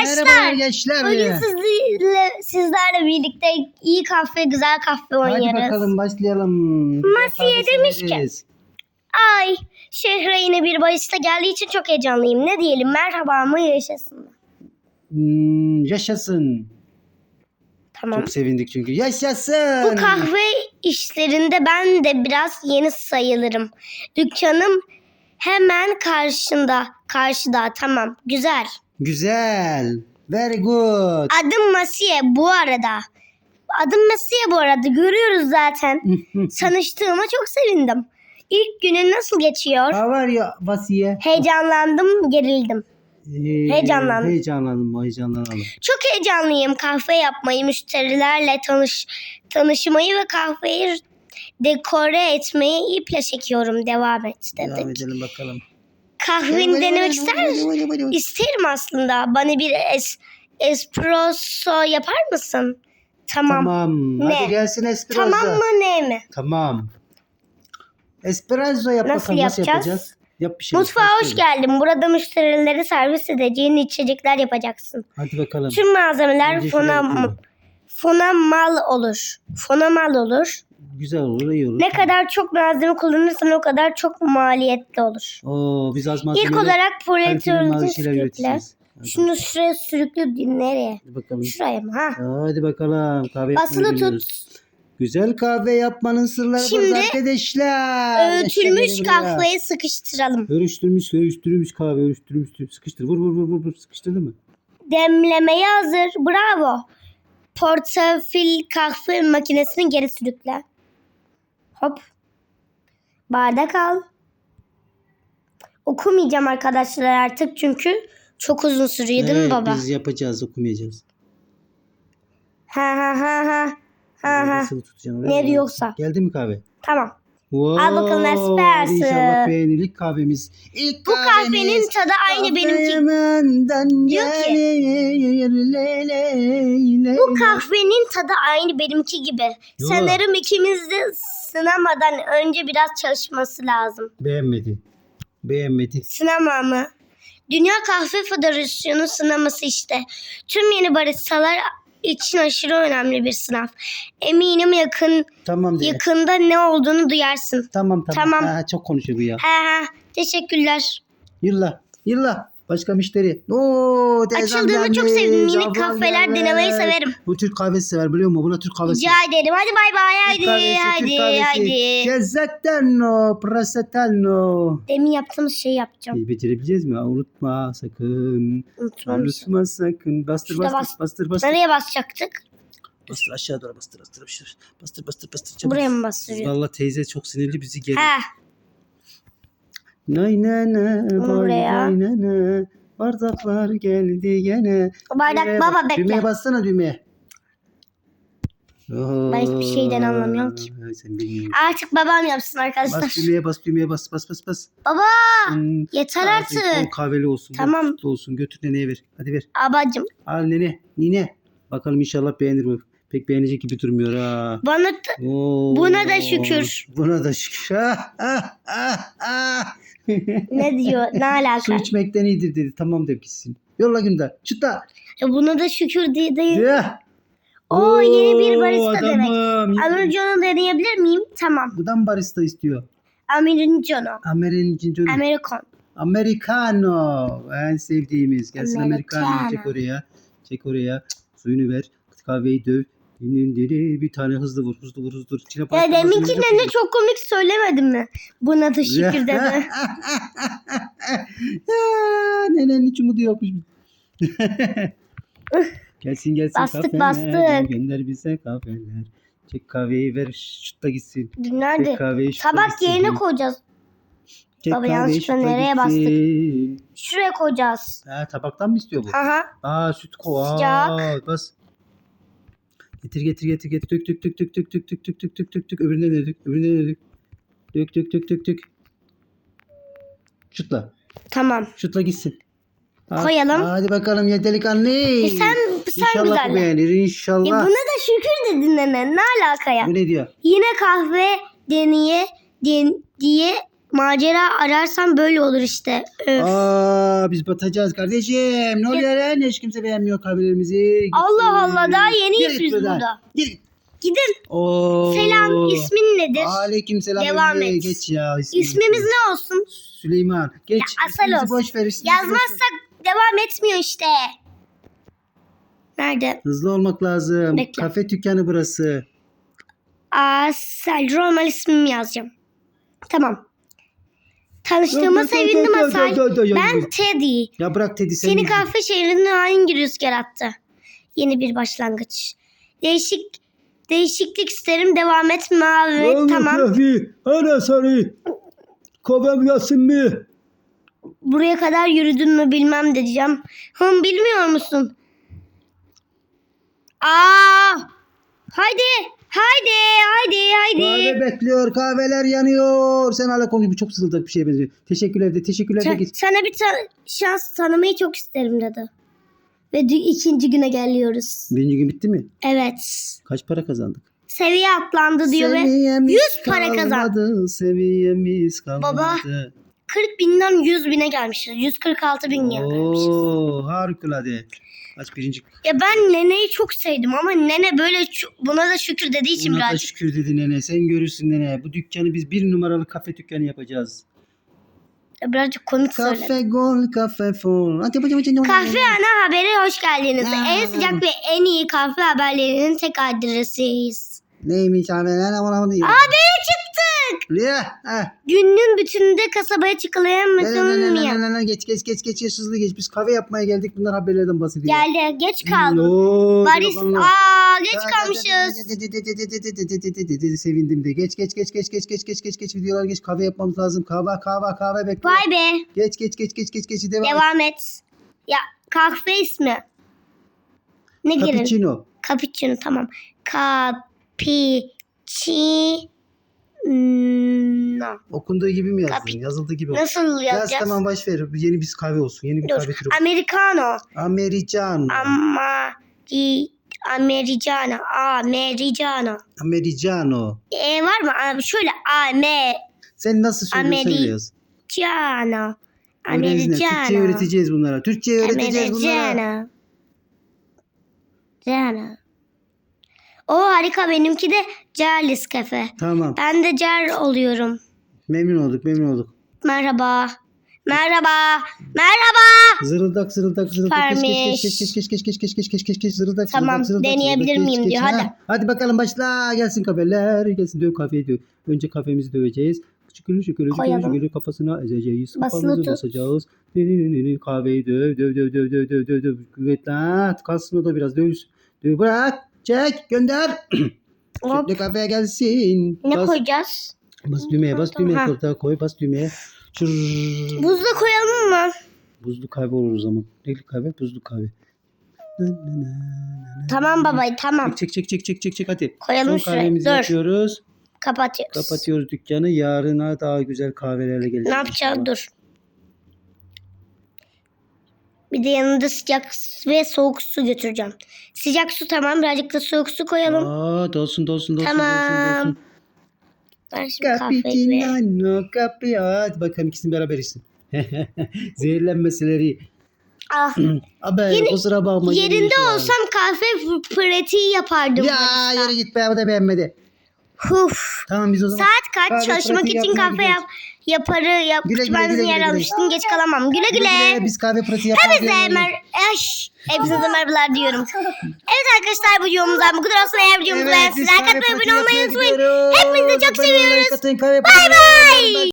arkadaşlar. Merhaba gençler. Bugün sizlerle, sizlerle birlikte iyi kahve, güzel kahve Hadi oynuyoruz. bakalım başlayalım. Masiye demiş ki-. Ay, şehre yine bir barista geldiği için çok heyecanlıyım. Ne diyelim, merhaba mı yaşasın? Hmm, yaşasın. Tamam. Çok sevindik çünkü. Yaşasın. Bu kahve işlerinde ben de biraz yeni sayılırım. Dükkanım hemen karşında. Karşıda. Tamam. Güzel. Güzel. Very good. Adım Masiye bu arada. Adım Masiye bu arada. Görüyoruz zaten. Tanıştığıma çok sevindim. İlk günün nasıl geçiyor? How are you Vasiye? Heyecanlandım, gerildim. Ee, Heyecanlandım. Heyecanlandım. Heyecanlanalım. Çok heyecanlıyım kahve yapmayı, müşterilerle tanış tanışmayı ve kahveyi dekore etmeyi iple çekiyorum. Devam et Devam dedik. edelim bakalım. Kahveni denemek ister misin? İsterim aslında. Bana bir es espresso yapar mısın? Tamam. Tamam. Ne? Hadi gelsin espresso. Tamam mı ne mi? Tamam. Espresso yap Nasıl bakalım. Nasıl yapacağız? yapacağız? Yap bir şey. Mutfağa hoş geldin. Burada müşterilere servis edeceğin içecekler yapacaksın. Hadi bakalım. Tüm malzemeler Önce fona, yapıyorum. fonamal olur. Fonamal olur. Güzel olur, iyi olur. Ne kadar çok malzeme kullanırsan o kadar çok maliyetli olur. Oo, biz az malzemeyle İlk olarak kaliteli sürükle. üreteceğiz. Hadi. Şunu şuraya sürüklü nereye? Bakalım. Şuraya mı? Ha. Hadi bakalım. Kahve yapmayı Basılı biliyoruz. tut. Güzel kahve yapmanın sırları Şimdi burada arkadaşlar. Öğütülmüş buraya. kahveyi sıkıştıralım. Örüştürmüş, örüştürmüş kahve, örüştürmüş. Sıkıştır. Vur vur vur vur. vur. Sıkıştırdın mı? Demlemeye hazır. Bravo. Portafil kahve makinesini geri sürükle. Hop. Bardak al. Okumayacağım arkadaşlar artık çünkü çok uzun sürüyor değil mi baba? Biz yapacağız, okumayacağız. Ha ha ha ha. Ha ha. Basılı tutacaksın oraya. Ne diyorsa. Geldi mi kahve? Tamam. Wow, Al bakalım espresso. İnşallah beğenir ilk kahvemiz. İlk Bu kahvenin tadı aynı benimki. Diyor ki. Bu kahvenin tadı aynı benimki gibi. Yo. Sanırım ikimiz de sınamadan önce biraz çalışması lazım. Beğenmedi. Beğenmedi. Sınama mı? Dünya Kahve Federasyonu sınaması işte. Tüm yeni baristalar için aşırı önemli bir sınav. Eminim yakın Tamam de. yakında ne olduğunu duyarsın. Tamam tamam. Tamam. Ha, çok konuşuyor bu ya. Ha ha. Teşekkürler. Yılla. Yılla. Başka müşteri. Oo, teyzem Açıldığımı çok gelmiş, sevdim. Minik ablam kahveler gelmiş. denemeyi severim. Bu Türk kahvesi sever biliyor musun? Buna Türk kahvesi. Rica ederim. Hadi bay bay. Türk Hadi kahvesi, Türk hadi kahvesi. hadi. Gezzetano, prasetano. Demin yaptığımız şeyi yapacağım. İyi becerebileceğiz mi? Unutma sakın. Unutmamışım. Unutma sakın. Bastır Şurada bastır, bas- bastır bastır. Nereye basacaktık? Bastır aşağı doğru bastır bastır bastır. Bastır bastır bastır. Çabuk. Buraya mı bastırıyor? Vallahi teyze çok sinirli bizi geri. Ha. Nay buraya. nay nay nay. Bardaklar geldi gene. O bardak Düğmeye baba bas- bekle. Düğmeye bassana düğmeye. Ben hiçbir şeyden anlamıyorum ki. Sen bilmiyorsun. Artık babam yapsın arkadaşlar. Bas düğmeye bas düğmeye bas bas bas bas. Baba Hmm, yeter ağzın artık. bol kahveli olsun. bol Tamam. sütlü olsun. Götür neneye ver. Hadi ver. Abacım Al nene. Nine. Bakalım inşallah beğenir bu. Pek beğenecek gibi durmuyor ha. bana da- Oo. Buna da şükür. Buna da şükür. Ah, ah, ah, ah. ne diyor ne Su alaka? içmekten iyidir dedi. Tamam de gitsin. Yolla Gündar. Çıta. Ya buna da şükür diye değil. Ya. Oo, yeni bir barista adamım. demek. Americano deneyebilir miyim? Tamam. Budan barista istiyor. Americano. Amerikan Amerikan. Americano. En sevdiğimiz. Gelsin Americano. Americano. Çek oraya. Çek oraya. Suyunu ver. Kahveyi döv. Dinin bir tane hızlı vur. Hızlı vur hızlı vur. İçine Ya patlamasın, deminkinden hızlı de çok komik söylemedim mi? Buna da şükür dedi. Ya, Nenenin hiç umudu yokmuş. gelsin gelsin Bastık, kahveler. bastık. Gönder bize kahveler. Çek kahveyi ver şutta gitsin. Nerede? Çek kahveyi şutta Tabak gitsin. yerine koyacağız. Çek Baba, kahveyi yanlışlıkla şutta nereye gitsin. Şuraya koyacağız. Ha, tabaktan mı istiyor bu? Aha. Aa süt ko. Aa, Sıcak. bas. Getir getir getir getir. Dök dök dök dök dök dök dök dök dök dök dök dök. Öbürüne de dök. Öbürüne de dök. Dök dök dök dök dök. Şutla. Tamam. Şutla gitsin. Ha- Koyalım. Hadi bakalım ya delikanlı. E sen sen İnşallah bu güzel. beğenir E inşallah. buna da şükür dedin nene. Ne alaka ya? Bu ne diyor? Yine kahve deneye den, diye macera ararsan böyle olur işte. Öf. Aa biz batacağız kardeşim. Ne oluyor lan? Hiç kimse beğenmiyor kahvelerimizi. Allah Allah daha yeniyiz biz burada. Git. Gidin. Oo. Selam ismin nedir? Aleyküm selam. Devam Emre. et. Geç ya. İsmimiz ne olsun? Süleyman. Geç. Ya, asal İsmimizi olsun. boş ver. ismimizi boş ver. Yazmazsak devam etmiyor işte. Nerede? Hızlı olmak lazım. Bekle. Kafe dükkanı burası. Asel. Normal ismimi yazacağım. Tamam. Tanıştığıma sevindim Asel. Ben Teddy. Ya bırak Teddy sen. Seni kahve şehrine hangi rüzgar attı? Yeni bir başlangıç. Değişik değişiklik isterim. Devam et mavi. Tamam. Ana sarı. Kahvem yazsın mı? Buraya kadar yürüdün mü bilmem diyeceğim. Hım bilmiyor musun? Aa! Haydi! Haydi! Haydi! Haydi! Kahve bekliyor. Kahveler yanıyor. Sen hala konuş. Bu çok sızıldak bir şeye benziyor. Teşekkürler de. Teşekkürler de Sa- git. sana bir ta- şans tanımayı çok isterim dedi. Ve dü- ikinci güne geliyoruz. Birinci gün bitti mi? Evet. Kaç para kazandık? Seviye atlandı diyor ve Seviyemiz 100 para kazan. kalmadı, Seviyemiz kalmadı. Baba, 40 binden 100 bine gelmişiz. 146 bin gelmişiz. Oo, harikulade. Kaç birinci? Ya ben neneyi çok sevdim ama nene böyle buna da şükür dediği için Buna da birazcık. şükür dedi nene. Sen görürsün nene. Bu dükkanı biz bir numaralı kafe dükkanı yapacağız. Birazcık komik söyledi. Kafe gol, kafe fol. Hadi hadi hadi. Kahve ana haberi hoş geldiniz. En sıcak ve en iyi kahve haberlerinin tek adresiyiz. Neymiş abi? Ne ne ne ne? Habere çıktık. Ya, ha. Günün bütününde kasabaya Ne, ne, ne, ne, çıkılayamayacağım. ne, ne, ne, Geç geç geç geç geç, hızlı geç. Biz kahve yapmaya geldik. Bunlar haberlerden bahsediyor. Geldi. Geç kaldım. Yo, Baris. bakalım. Aa geç kalmışız. Sevindim de. Geç geç geç geç geç geç geç geç geç videolar geç kahve yapmamız lazım. Kahve kahve kahve bekle. Vay be. Geç geç geç geç geç geç devam. Devam et. Ya kahve ismi. Ne girin? Cappuccino. Cappuccino tamam. Cappuccino. Okunduğu gibi mi yazdın? Capi- Yazıldığı gibi olsun. Nasıl Yaz yazacağız? tamam baş ver. Yeni bir kahve olsun. Yeni bir Dur. kahve türü. olsun. Americano. Americano. Ama Americano. Americano. Americano. E var mı? Abi şöyle Americano. Sen nasıl söylüyorsan öyle yaz. Öğrensinler. Türkçe Americano. öğreteceğiz bunlara. Türkçe öğreteceğiz bunlara. Americano. Cano. O harika benimki de Charles Cafe. Tamam. Ben de Cer oluyorum. Memnun olduk memnun olduk. Merhaba. Merhaba. Merhaba. Zırıldak zırıldak zırıldak Süpermiş. geç geç geç geç geç geç geç geç geç geç zırıldak Tamam, zırıldak deneyebilir zırıldak, miyim diyor, hadi. Ha, Hadi bakalım başla gelsin kahveler gelsin döv kahveyi döv. Önce kahvemizi döveceğiz. Şükürlü şükürlü şükürlü Koyalım. kafasına ezeceğiz. Basılı Kafamızı tut. basacağız. Ni, ni, ni. Kahveyi döv döv döv döv döv döv döv döv. Kuvvetle at. Kalsın o da biraz döv. Döv bırak. Çek gönder. Sütlü kahveye gelsin. Ne Bas- koyacağız? Bas düğmeye bas düğmeye ha. koy bas düğmeye. Çır. Buzlu koyalım mı? Buzlu kahve olur o zaman. Neyli kahve? Buzlu kahve. Tamam baba tamam. Çek çek çek çek çek çek hadi. Koyalım Son şuraya. kahvemizi Dur. yapıyoruz. Kapatıyoruz. Kapatıyoruz dükkanı. Yarına daha güzel kahvelerle geleceğiz. Ne yapacağız? Dur. Bir de yanında sıcak ve soğuk su götüreceğim. Sıcak su tamam. Birazcık da soğuk su koyalım. Aa, dolsun dolsun dolsun Tamam. dolsun dolsun. Ben şimdi kahveyi ve... Cappuccino. Hadi bakalım ikisini beraber içsin. Zehirlenmeseleri. Ah, Abi Yeni- kusura bakma. yerinde olsam kahve f- pratiği yapardım. Ya barista. yürü git be o da beğenmedi. Huf. Tamam biz o zaman. Saat kaç? Kahve Çalışmak için kahve yap, yaparı yap. Güle güle, kütüphanesine güle güle, yer güle. almıştım. Geç kalamam. Güle güle. Biz kahve pratiği yapalım. Hepinize mer Eş. Hepinize merhabalar diyorum. Evet arkadaşlar bu videomuzdan bu kadar olsun. Eğer videomuzu beğendiyseniz like atmayı, abone olmayı unutmayın. Hepinizi çok seviyoruz. Bay bay.